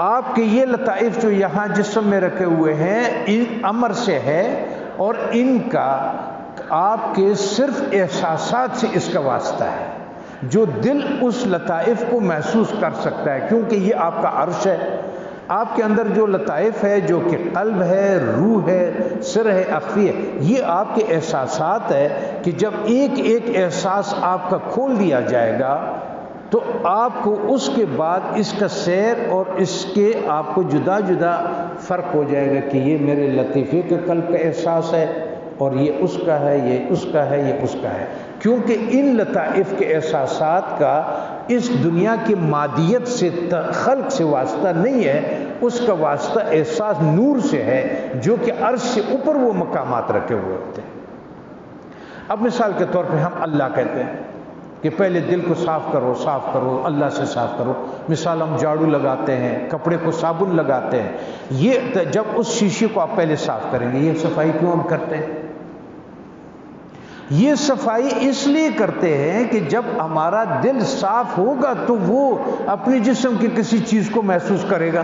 آپ کے یہ لطائف جو یہاں جسم میں رکھے ہوئے ہیں، ان امر سے ہے اور ان کا آپ کے صرف احساسات سے اس کا واسطہ ہے۔ جو دل اس لطائف کو محسوس کر سکتا ہے، کیونکہ یہ آپ کا عرش ہے۔ آپ کے اندر جو لطائف ہے، جو کہ قلب ہے، روح ہے، سر ہے، اخفی ہے، یہ آپ کے احساسات ہے کہ جب ایک ایک احساس آپ کا کھول دیا جائے گا تو آپ کو اس کے بعد اس کا سیر اور اس کے آپ کو جدا جدا فرق ہو جائے گا کہ یہ میرے لطیفے کے قلب کا احساس ہے اور یہ اس کا ہے، یہ اس کا ہے، یہ اس کا ہے۔ کیونکہ ان لطائف کے احساسات کا اس دنیا کی مادیت سے خلق سے واسطہ نہیں ہے، اس کا واسطہ احساس نور سے ہے، جو کہ عرض سے اوپر وہ مقامات رکھے ہوئے ہوتے ہیں۔ اب مثال کے طور پہ ہم اللہ کہتے ہیں۔ کہ پہلے دل کو صاف کرو صاف کرو، اللہ سے صاف کرو۔ مثال ہم جھاڑو لگاتے ہیں، کپڑے کو صابن لگاتے ہیں۔ یہ جب اس شیشے کو آپ پہلے صاف کریں گے، یہ صفائی کیوں ہم کرتے ہیں؟ یہ صفائی اس لیے کرتے ہیں کہ جب ہمارا دل صاف ہوگا تو وہ اپنے جسم کی کسی چیز کو محسوس کرے گا۔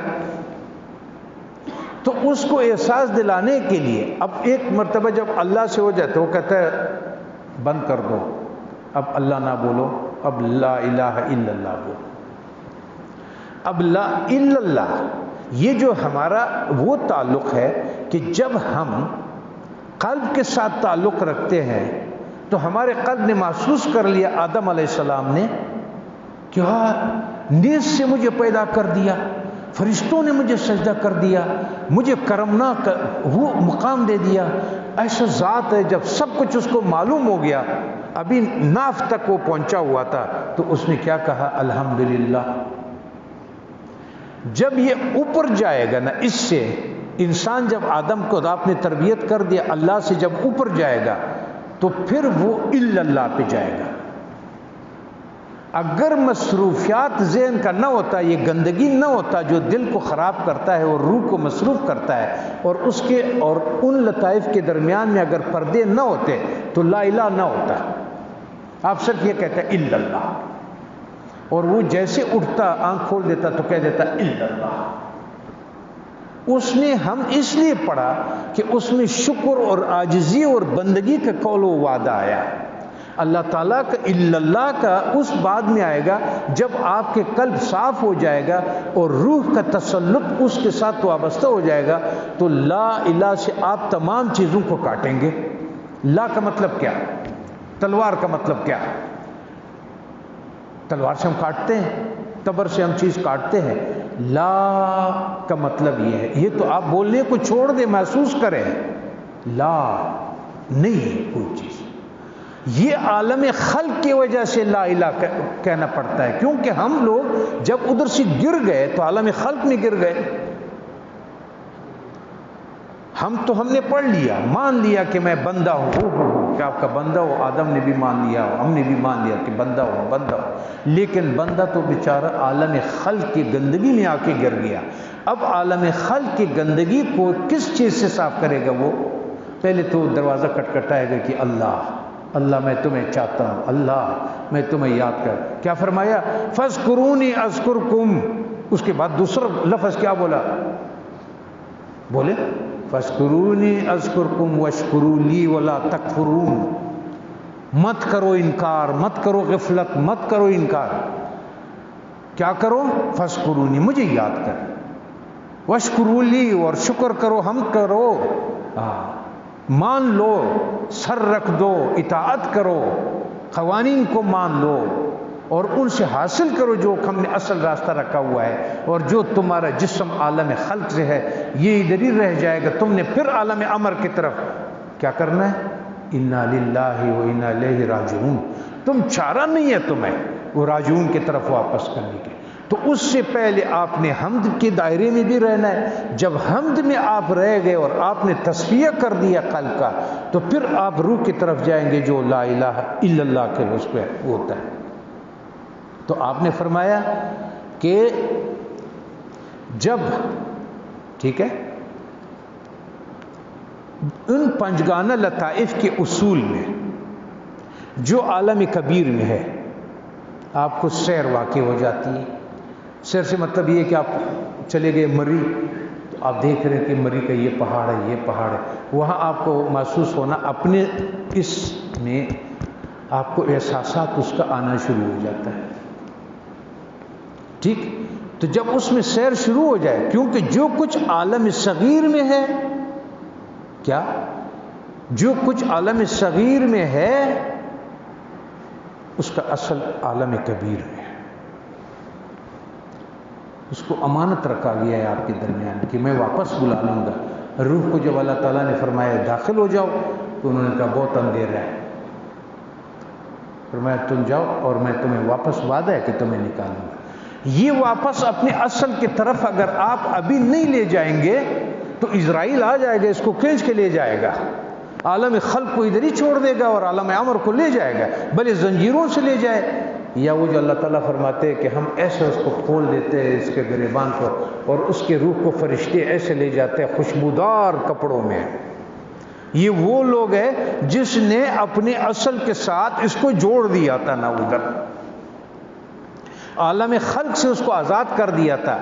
تو اس کو احساس دلانے کے لیے اب ایک مرتبہ جب اللہ سے ہو جائے تو وہ کہتا ہے، بند کر دو۔ اب اللہ نہ بولو، اب لا الہ الا اللہ بولو۔ اب لا الا اللہ، یہ جو ہمارا وہ تعلق ہے کہ جب ہم قلب کے ساتھ تعلق رکھتے ہیں، تو ہمارے قلب نے محسوس کر لیا آدم علیہ السلام نے کیا ہاں، نیز سے مجھے پیدا کر دیا، فرشتوں نے مجھے سجدہ کر دیا، مجھے کرمنا وہ مقام دے دیا۔ ایسا ذات ہے، جب سب کچھ اس کو معلوم ہو گیا ابھی ناف تک وہ پہنچا ہوا تھا تو اس نے کیا کہا؟ الحمدللہ۔ جب یہ اوپر جائے گا نا، اس سے انسان جب آدم کو آپ نے تربیت کر دیا، اللہ سے جب اوپر جائے گا تو پھر وہ اللہ پہ جائے گا۔ اگر مصروفیات ذہن کا نہ ہوتا، یہ گندگی نہ ہوتا، جو دل کو خراب کرتا ہے، اور روح کو مصروف کرتا ہے، اور اس کے اور ان لطائف کے درمیان میں اگر پردے نہ ہوتے تو لا الہ نہ ہوتا۔ آپ صرف یہ کہتے ہیں، اللہ. اور وہ جیسے اٹھتا، آنکھ کھول دیتا تو کہہ دیتا، اللہ. اس نے ہم اس لیے پڑھا کہ اس میں شکر اور آجزی اور بندگی کا قول و وعدہ آیا۔ اللہ تعالیٰ کا اللہ کا اس بعد میں آئے گا جب آپ کے قلب صاف ہو جائے گا اور روح کا تسلط اس کے ساتھ وابستہ ہو جائے گا تو لا الہ سے آپ تمام چیزوں کو کاٹیں گے۔ لا کا مطلب کیا؟ تلوار کا مطلب کیا؟ تلوار سے ہم کاٹتے ہیں تبر سے ہم چیز کاٹتے ہیں۔ لا کا مطلب یہ ہے، یہ تو آپ بولنے کو چھوڑ دیں، محسوس کریں۔ لا، نہیں، کوئی چیز۔ یہ عالم خلق کی وجہ سے لا الہ کہنا پڑتا ہے۔ کیونکہ ہم لوگ جب ادھر سے گر گئے تو عالم خلق میں گر گئے۔ ہم تو ہم نے پڑھ لیا، مان لیا کہ میں بندہ ہوں کہ آپ کا بندہ ہو، آدم نے بھی مان لیا ہو، ہم نے بھی مان لیا کہ بندہ ہو بندہ ہو۔ لیکن بندہ تو بیچارہ عالم خلق کی گندگی میں آ کے گر گیا۔ اب عالم خلق کی گندگی کو کس چیز سے صاف کرے گا وہ؟ پہلے تو دروازہ کٹکھٹائے گا کہ اللہ اللہ میں تمہیں چاہتا ہوں، اللہ میں تمہیں یاد کر۔ کیا فرمایا؟ فض قرونی ازکر اس کے بعد دوسرا لفظ کیا بولا؟ بولے۔ فسکرونی ازکر کم وشکرولی ولا تکفرون۔ مت کرو انکار، مت کرو غفلت، مت کرو انکار۔ کیا کرو؟ فسکرونی مجھے یاد کر۔ وشکرولی اور شکر کرو، ہم کرو۔ مان لو، سر رکھ دو، اطاعت کرو۔ قوانین کو مان لو۔ اور ان سے حاصل کرو جو ہم نے اصل راستہ رکھا ہوا ہے اور جو تمہارا جسم عالم خلق سے ہے، یہ ادھر ہی رہ جائے گا۔ تم نے پھر عالم امر کی طرف۔ کیا کرنا ہے؟ انا للہ و انا الیہ راجعون۔ تم چارہ نہیں ہے تمہیں وہ راجعون کی طرف واپس کرنے کے۔ تو اس سے پہلے آپ نے حمد کے دائرے میں بھی رہنا ہے۔ جب حمد میں آپ رہ گئے اور آپ نے تصفیہ کر دیا قلب کا، تو پھر آپ روح کی طرف جائیں گے جو لا الہ الا اللہ کے اس پہ ہوتا ہے۔ تو آپ نے فرمایا کہ جب ٹھیک ہے، ان پنجگانہ لطائف کے اصول میں جو عالم کبیر میں ہے، آپ کو سیر واقع ہو جاتی ہے۔ سیر سے مطلب یہ کہ آپ چلے گئے مری، تو آپ دیکھ رہے ہیں کہ مری کا یہ پہاڑ ہے، یہ پہاڑ ہے۔ وہاں آپ کو محسوس ہونا اپنے اس میں آپ کو احساسات اس کا آنا شروع ہو جاتا ہے۔ ٹھیک؟ تو جب اس میں سیر شروع ہو جائے، کیونکہ جو کچھ عالم صغیر میں ہے، کیا؟ جو کچھ عالم صغیر میں ہے، اس کا اصل عالم کبیر میں ہے۔ اس کو امانت رکھا گیا ہے آپ کے درمیان کہ میں واپس بلا لوں گا۔ روح کو جب اللہ تعالیٰ نے فرمایا داخل ہو جاؤ، تو انہوں نے کہا بہت اندھیرا ہے۔ فرمایا تم جاؤ اور میں تمہیں واپس وعدہ ہے کہ تمہیں نکالوں گا۔ یہ واپس اپنے اصل کی طرف اگر آپ ابھی نہیں لے جائیں گے، تو اسرائیل آ جائے گا، اس کو کھینچ کے لے جائے گا۔ عالم خلق کو ادھر ہی چھوڑ دے گا اور عالم عمر کو لے جائے گا۔ بھلے زنجیروں سے لے جائے۔ یا وہ جو اللہ تعالیٰ فرماتے ہیں کہ ہم ایسے اس کو کھول دیتے ہیں، اس کے گریبان کو، اور اس کے روح کو فرشتے ایسے لے جاتے ہیں خوشبودار کپڑوں میں۔ یہ وہ لوگ ہیں جس نے اپنے اصل کے ساتھ اس کو جوڑ دیا تھا نہ ادھر۔ عالم خلق سے اس کو آزاد کر دیا تھا،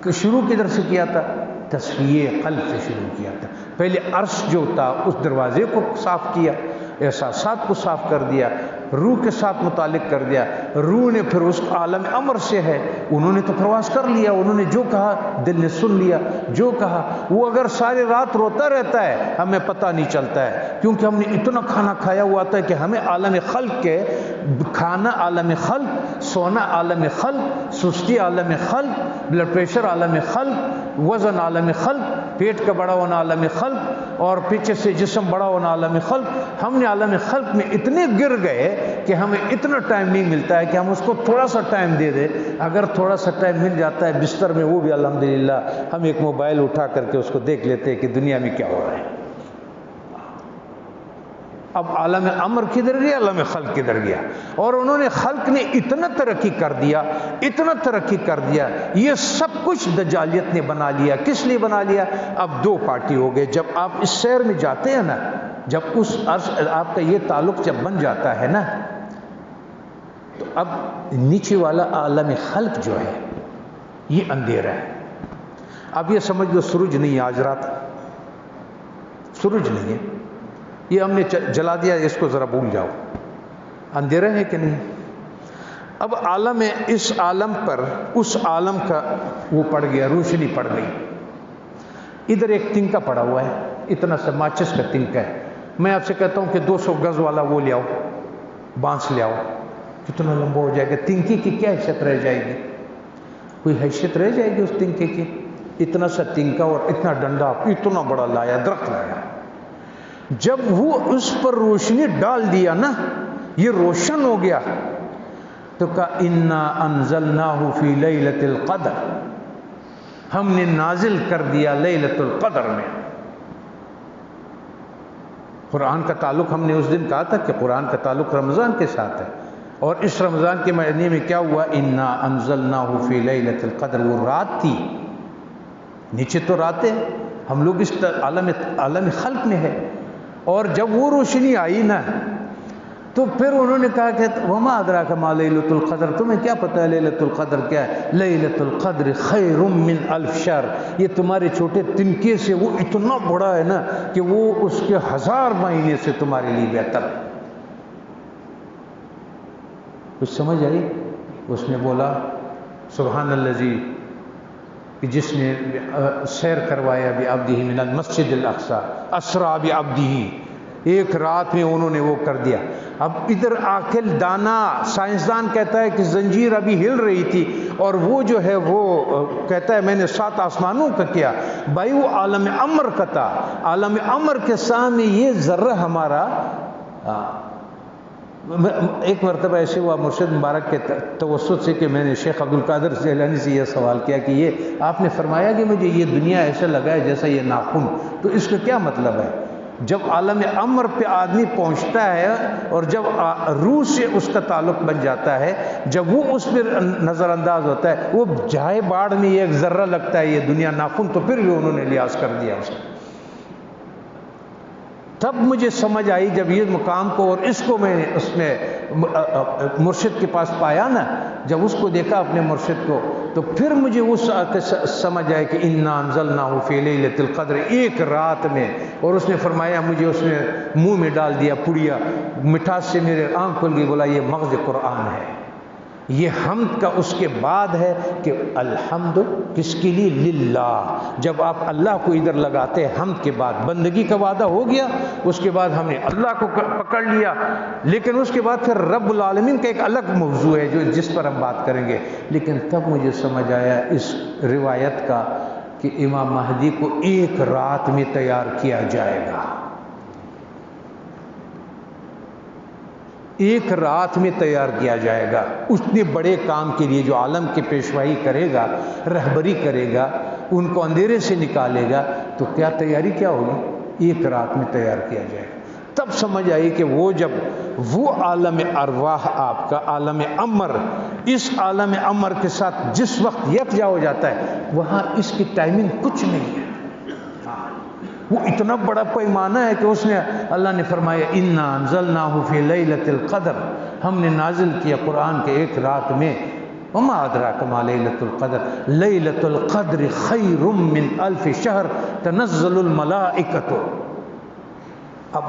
کہ شروع کدھر سے کیا تھا؟ تصویر قلب سے شروع کیا تھا۔ پہلے عرش جو تھا، اس دروازے کو صاف کیا، احساسات کو صاف کر دیا، روح کے ساتھ متعلق کر دیا۔ روح نے پھر اس عالم امر سے ہے، انہوں نے تو پرواز کر لیا، انہوں نے جو کہا دل نے سن لیا، جو کہا۔ وہ اگر ساری رات روتا رہتا ہے، ہمیں پتہ نہیں چلتا ہے، کیونکہ ہم نے اتنا کھانا کھایا ہوا تھا کہ ہمیں عالم خلق کے، کھانا عالم خلق سونا عالم خلق، سستی عالم خلق بلڈ پریشر عالم خلق، وزن عالم خلق، پیٹ کا بڑا ہونا عالم خلق، اور پیچھے سے جسم بڑا ہونا عالم خلق۔ ہم نے عالم خلق میں اتنے گر گئے کہ ہمیں اتنا ٹائم نہیں ملتا ہے کہ ہم اس کو تھوڑا سا ٹائم دے دیں۔ اگر تھوڑا سا ٹائم مل جاتا ہے بستر میں، وہ بھی الحمدللہ ہم ایک موبائل اٹھا کر کے اس کو دیکھ لیتے ہیں کہ دنیا میں کیا ہو رہا ہے۔ اب عالم امر کدھر گیا، عالم خلق کدھر گیا؟ اور انہوں نے خلق نے اتنا ترقی کر دیا، اتنا ترقی کر دیا، یہ سب کچھ دجالیت نے بنا لیا۔ کس لیے بنا لیا؟ اب دو پارٹی ہو گئے۔ جب آپ اس شہر میں جاتے ہیں نا، جب اس عرض آپ کا یہ تعلق جب بن جاتا ہے نا، تو اب نیچے والا عالم خلق جو ہے، یہ اندھیرا ہے۔ اب یہ سمجھ لو، سورج نہیں آج رات۔ سورج نہیں ہے۔ یہ ہم نے جلا دیا، اس کو ذرا بھول جاؤ۔ اندھیرا ہے کہ نہیں؟ اب عالم اس عالم پر، اس عالم کا وہ پڑ گیا، روشنی پڑ گئی۔ ادھر ایک تنکا پڑا ہوا ہے، اتنا سا ماچس کا تنکا ہے۔ میں آپ سے کہتا ہوں کہ دو سو گز والا وہ لے آؤ، بانس لے آؤ۔ کتنا لمبا ہو جائے گا۔ تنکے کی کیا حیثیت رہ جائے گی؟ کوئی حیثیت رہ جائے گی اس تنکے کی؟ اتنا سا تنکا اور اتنا ڈنڈا، اتنا بڑا لایا، درخت لایا۔ جب وہ اس پر روشنی ڈال دیا نا، یہ روشن ہو گیا۔ تو کہا، انا انزلناہ فی لیلت القدر ہم نے نازل کر دیا لیلت القدر میں۔ قرآن کا تعلق ہم نے اس دن کہا تھا کہ قرآن کا تعلق رمضان کے ساتھ ہے۔ اور اس رمضان کے مہینے میں کیا ہوا؟ انا انزلناہ فی لیلت القدر وہ رات تھی۔ نیچے تو راتیں۔ ہم لوگ اس عالم عالم خلق میں ہے اور جب وہ روشنی آئی نا، تو پھر انہوں نے کہا کہ وما ادرا کا ماں لت القدر؟ تمہیں کیا پتہ ہے لت القدر کیا ہے؟ لت القدر خیر من الف شر۔ یہ تمہارے چھوٹے تنکے سے وہ اتنا بڑا ہے نا کہ وہ اس کے ہزار مہینے سے تمہارے لیے بہتر۔ کچھ سمجھ آئی؟ اس نے بولا، سبحان اللہ جی جس نے سیر کروایا بھی آبدی من المسجد الاقصا اسرا بھی آبدی ایک رات میں انہوں نے وہ کر دیا۔ اب ادھر آخل دانا، سائنسدان کہتا ہے کہ زنجیر ابھی ہل رہی تھی اور وہ جو ہے وہ، کہتا ہے میں نے سات آسمانوں کا کیا۔ بھائی وہ عالم امر کا تھا۔ عالم امر کے سامنے یہ ذرہ ہمارا ہاں، ایک مرتبہ ایسے ہوا، مرشد مبارک کے توسط سے کہ میں نے شیخ عبد القادر سیلانی سے یہ سوال کیا کہ یہ آپ نے فرمایا کہ مجھے یہ دنیا ایسا لگا ہے جیسا یہ ناخن۔ تو اس کا کیا مطلب ہے؟ جب عالم امر پہ آدمی پہنچتا ہے اور جب روح سے اس کا تعلق بن جاتا ہے، جب وہ اس پہ نظر انداز ہوتا ہے، وہ جائے باڑ میں ایک ذرہ لگتا ہے، یہ دنیا ناخن، تو پھر بھی انہوں نے لیاز کر دیا اس تب مجھے سمجھ آئی جب یہ مقام کو اور اس کو میں اس میں مرشد کے پاس پایا نا، جب اس کو دیکھا اپنے مرشد کو، تو پھر مجھے اس سمجھ آئے کہ ان نانزل نہ ہو فیل القدر، ایک رات میں۔ اور اس نے فرمایا، مجھے اس نے منہ میں ڈال دیا پڑیا، مٹھاس سے میرے آنکھ کھل گئی، بولا یہ مغز قرآن ہے۔ یہ حمد کا اس کے بعد ہے کہ الحمد کس کے لیے؟ للہ۔ جب آپ اللہ کو ادھر لگاتے ہیں حمد کے بعد، بندگی کا وعدہ ہو گیا، اس کے بعد ہم نے اللہ کو پکڑ لیا، لیکن اس کے بعد پھر رب العالمین کا ایک الگ موضوع ہے جو جس پر ہم بات کریں گے۔ لیکن تب مجھے سمجھ آیا اس روایت کا کہ امام مہدی کو ایک رات میں تیار کیا جائے گا۔ ایک رات میں تیار کیا جائے گا۔ اتنے بڑے کام کے لیے جو عالم کی پیشوائی کرے گا، رہبری کرے گا، ان کو اندھیرے سے نکالے گا، تو کیا تیاری کیا ہوگی؟ ایک رات میں تیار کیا جائے گا۔ تب سمجھ آئی کہ وہ جب وہ عالم ارواح، آپ کا عالم امر، اس عالم امر کے ساتھ جس وقت یکجا ہو جاتا ہے، وہاں اس کی ٹائمنگ کچھ نہیں ہے۔ وہ اتنا بڑا پیمانہ ہے کہ اس نے اللہ نے فرمایا، انا انزلناہ فی لیلت القدر ہم نے نازل کیا قرآن کے ایک رات میں۔ وما ادراک ما لیلت القدر؟ لیلت القدر خیر من الف شہر تنزل الملائکت اب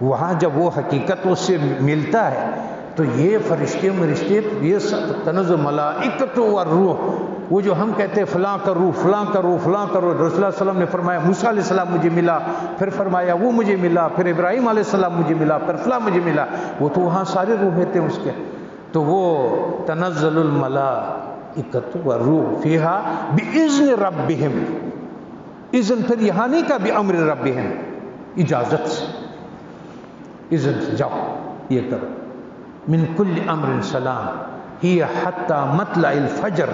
وہاں جب وہ حقیقت اس سے ملتا ہے تو یہ فرشتے مرشتے یہ تنزل ملائکت و روح، وہ جو ہم کہتے ہیں فلاں کرو فلاں کرو فلاں کرو رسول اللہ علیہ وسلم نے فرمایا، موسیٰ علیہ السلام مجھے ملا، پھر فرمایا، وہ مجھے ملا، پھر ابراہیم علیہ السلام مجھے ملا، پھر فلاں مجھے ملا، وہ تو وہاں سارے روحے تھے اس کے۔ تو وہ تنزل الملا اکت و روح فیہا بِإِذْنِ رَبِّهِمْ اذن پھر یہاں نہیں کہا بِأَمْرِ رَبِّهِمْ اجازت سے۔ اذن سے جاؤ، یہ کرو۔ من کل امر سلام۔ ہی حتی مطلع الفجر۔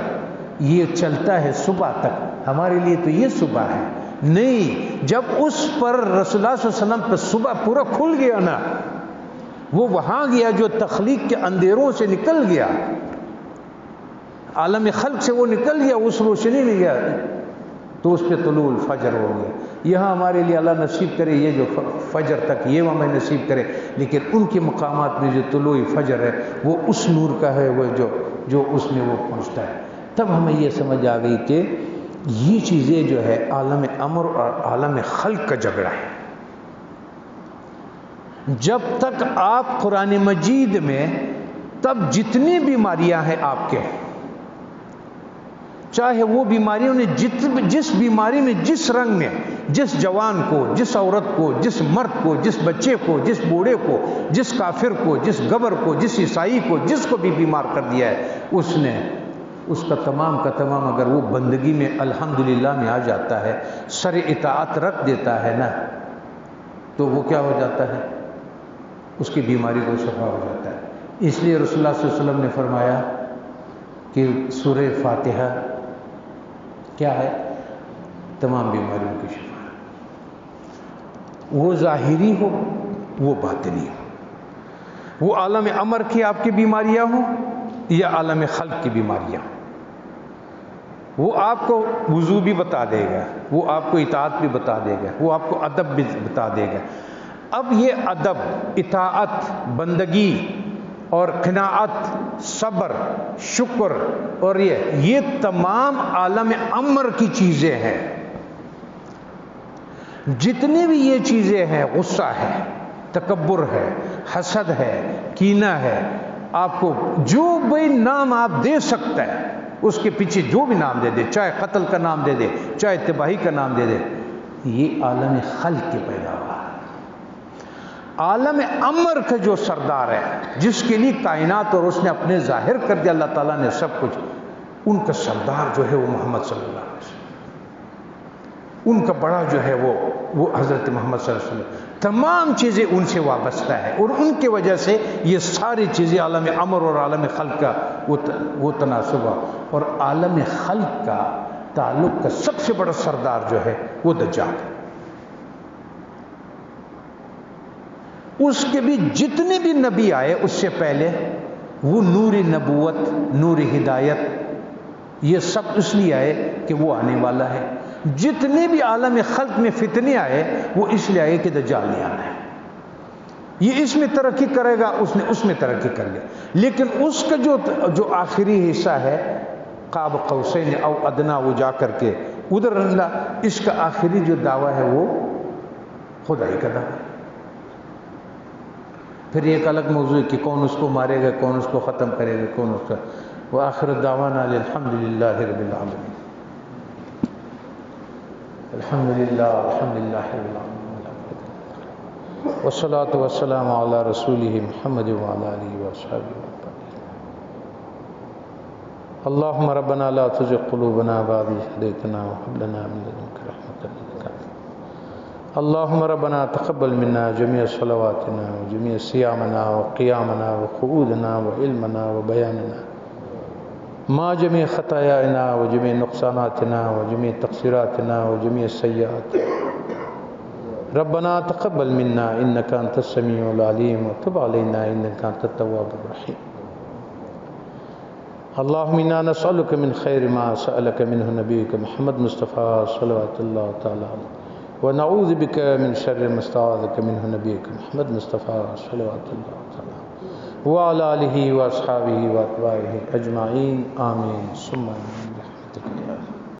یہ چلتا ہے صبح تک۔ ہمارے لیے تو یہ صبح ہے۔ نہیں، جب اس پر رسول اللہ صلی اللہ علیہ وسلم پہ صبح پورا کھل گیا نا، وہ وہاں گیا جو تخلیق کے اندھیروں سے نکل گیا۔ عالم خلق سے وہ نکل گیا، اس روشنی میں گیا۔ تو اس پہ طلوع الفجر ہو گیا یہاں ہمارے لیے اللہ نصیب کرے یہ جو فجر تک، یہ ہمیں نصیب کرے۔ لیکن ان کے مقامات میں جو طلوع فجر ہے، وہ اس نور کا ہے، وہ جو جو اس میں وہ پہنچتا ہے۔ تب ہمیں یہ سمجھ آ گئی کہ یہ چیزیں جو ہے، عالم امر اور عالم خلق کا جھگڑا ہے۔ جب تک آپ قرآن مجید میں، تب جتنی بیماریاں ہیں، آپ کے چاہے وہ بیماریوں نے جت جس بیماری میں جس رنگ میں جس جوان کو جس عورت کو جس مرد کو جس بچے کو جس بوڑھے کو جس کافر کو جس گبر کو جس عیسائی کو جس کو بھی بیمار کر دیا ہے، اس نے اس کا تمام کا تمام اگر وہ بندگی میں الحمدللہ میں آ جاتا ہے، سر اطاعت رکھ دیتا ہے نا، تو وہ کیا ہو جاتا ہے؟ اس کی بیماری کو شفا ہو جاتا ہے۔ اس لیے رسول اللہ صلی اللہ علیہ وسلم نے فرمایا کہ سورہ فاتحہ کیا ہے؟ تمام بیماریوں کی شفا۔ وہ ظاہری ہو، وہ باطنی ہو۔ وہ عالم امر کی آپ کی بیماریاں ہوں یا عالم خلق کی بیماریاں وہ آپ کو وضو بھی بتا دے گا، وہ آپ کو اطاعت بھی بتا دے گا، وہ آپ کو ادب بھی بتا دے گا۔ اب یہ ادب، اطاعت، بندگی اور قناعت، صبر، شکر، اور یہ یہ تمام عالم امر کی چیزیں ہیں۔ جتنی بھی یہ چیزیں ہیں، غصہ ہے، تکبر ہے، حسد ہے، کینہ ہے، آپ کو جو بھی نام آپ دے سکتا ہے اس کے پیچھے جو بھی نام دے دے، چاہے قتل کا نام دے دے، چاہے تباہی کا نام دے دے، یہ عالم خلق کے پیداوار عالم امر کا جو سردار ہے، جس کے لیے کائنات اور اس نے اپنے ظاہر کر دیا، اللہ تعالیٰ نے سب کچھ۔ ان کا سردار جو ہے وہ محمد صلی اللہ علیہ وسلم۔ ان کا بڑا جو ہے وہ وہ حضرت محمد صلی اللہ علیہ وسلم۔ تمام چیزیں ان سے وابستہ ہے اور ان کی وجہ سے یہ ساری چیزیں عالم امر اور عالم خلق کا وہ تناسب اور عالم خلق کا تعلق کا سب سے بڑا سردار جو ہے وہ دجال۔ ہے اس کے بھی جتنے بھی نبی آئے اس سے پہلے، وہ نور نبوت، نور ہدایت، یہ سب اس لیے آئے کہ وہ آنے والا ہے۔ جتنے بھی عالم خلق میں فتنے آئے، وہ اس لیے آئے کہ دجال نہیں آنا ہے یہ اس میں ترقی کرے گا، اس نے اس میں ترقی کر لیا۔ لیکن اس کا جو جو آخری حصہ ہے، قاب قوسین او ادنا، وہ جا کر کے ادھر اللہ، اس کا آخری جو دعویٰ ہے وہ خدائی کا دعویٰ پھر ایک الگ موضوع ہے کہ کون اس کو مارے گا، کون اس کو ختم کرے گا، کون اس کا۔ وہ آخر دعوانا الحمد للہ رب العالمین۔ الحمد للہ الحمد للہ رب العالمین۔ والصلاة والسلام على رسوله محمد وعلى آله وصحبه اللهم ربنا لا تزغ قلوبنا بعد إذ هديتنا وهب لنا من لدنك رحمة اللهم ربنا تقبل منا جميع صلواتنا وجميع صيامنا وقيامنا وقعودنا وعلمنا وبياننا. ما جميع خطايانا وجميع نقصاناتنا وجميع تقصيراتنا وجميع السيئات ربنا تقبل منا إنك أنت السميع العليم وتب علينا إنك أنت التواب الرحيم. اللهم إنا نسألك من خير ما سألك منه نبيك محمد مصطفى صلوات الله تعالى عليه. ونعوذ بك من شر ما استعاذك منه نبيك محمد مصطفى صلوات الله تعالى. وعلى آله وأصحابه وأتباعه أجمعين. آمين. ثم آمين.